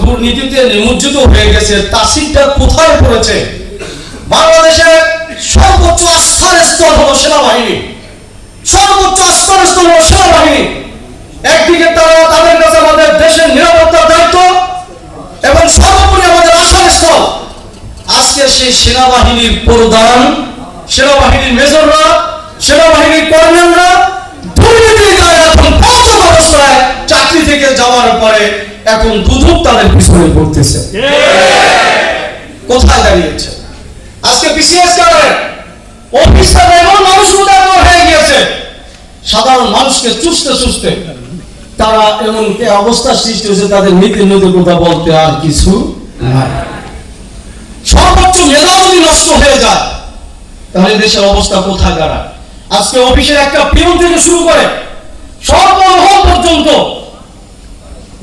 দুর্নীতিতে নিমজ্জিত হয়ে গেছে। কোথায় পড়েছে? বাংলাদেশের সর্বোচ্চ আস্থার সেনাবাহিনী। সর্বোচ্চ আস্থার সেনাবাহিনী। একদিকে তারা তাদের কাছে আমাদের দেশের নিরাপত্তার দায়িত্ব এবং সর্বোপরি আমাদের আশার স্থল আজকে সেই সেনাবাহিনীর প্রধান, সেনাবাহিনীর মেজররা, সেনাবাহিনীর কর্নেলরা এখন দুধুক তাদের পিছনে পড়তেছে। কোথায় দাঁড়িয়েছে? আজকে বিসিএস কারণে এমন মানুষ উদাহরণ হয়ে গিয়েছে। সাধারণ মানুষকে চুষতে চুষতে তারা এমন অবস্থা সৃষ্টি হয়েছে, তাদের নীতি বলতে আর কিছু সর্বোচ্চ মেধা যদি নষ্ট হয়ে যায়, তাহলে দেশের অবস্থা কোথায় দাঁড়ায় আজকে অফিসের একটা পিয়ন থেকে শুরু করে পর্যন্ত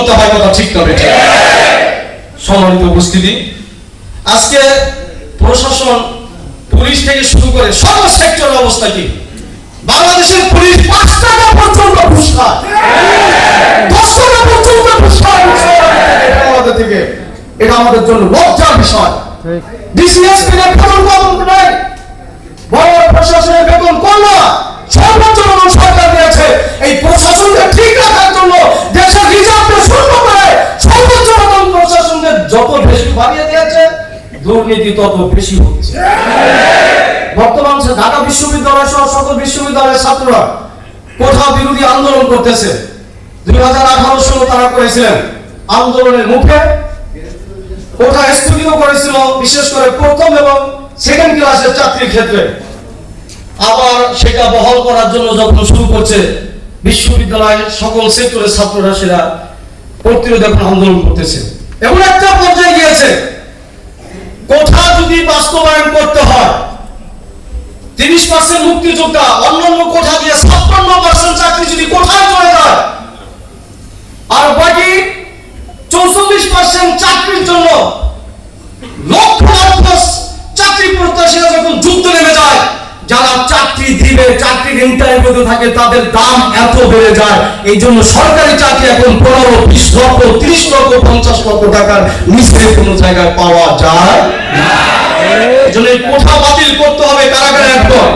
করতে হয় কথা ঠিক হবে সম্মানিত উপস্থিতি। আজকে প্রশাসন পুলিশ থেকে শুরু করে সর্ব সেক্টরের অবস্থা কি? বাংলাদেশের পুলিশ পাঁচ টাকা পর্যন্ত ঘুষ খায় দশ টাকা পর্যন্ত ঘুষ খায় এটা আমাদের থেকে এটা আমাদের জন্য লজ্জার বিষয়। ডিসিএসপি এর বেতন কম নেই বড় বড় প্রশাসনের বেতন কম দুর্নীতি তত বেশি হচ্ছে। বর্তমান ঢাকা বিশ্ববিদ্যালয় সহ সকল বিশ্ববিদ্যালয়ের ছাত্ররা কোঠা বিরোধী আন্দোলন করতেছে? দুই হাজার আঠারো সালে তারা করেছিলেন আন্দোলনের মুখে। কোঠা স্থগিত করেছিল? বিশেষ করে প্রথম এবং সেকেন্ড ক্লাসের চাকরির ক্ষেত্রে। আবার সেটা বহাল করার জন্য যখন শুরু করছে বিশ্ববিদ্যালয়ের সকল সেক্টরের ছাত্ররা সেটা প্রতিরোধ এখন আন্দোলন করতেছে। এমন একটা পর্যায়ে গিয়েছে কোঠা যদি বাস্তবায়ন করতে হয়, তিরিশ পার্সেন্ট মুক্তিযোদ্ধা, অন্যান্য কোঠা দিয়ে ছাপ্পান্ন পার্সেন্ট চাকরি যদি কোথায় চলে যায়, আর বাকি চৌচল্লিশ পার্সেন্ট চাকরির জন্য লক্ষ লক্ষ চাকরি প্রত্যাশীরা যখন যুদ্ধ নেমে যায়, যারা চাকরি দিবে, চাকরির ইন্টারভিউতে থাকে, তাদের দাম এত বেড়ে যায়। এই জন্য সরকারি চাকরি এখন পনেরো, বিশ লক্ষ, ত্রিশ লক্ষ, পঞ্চাশ লক্ষ টাকার নিচে কোনো জায়গায় পাওয়া যায় না এই জন্য এই কোঠা বাতিল করতে হবে কারাগারে একদম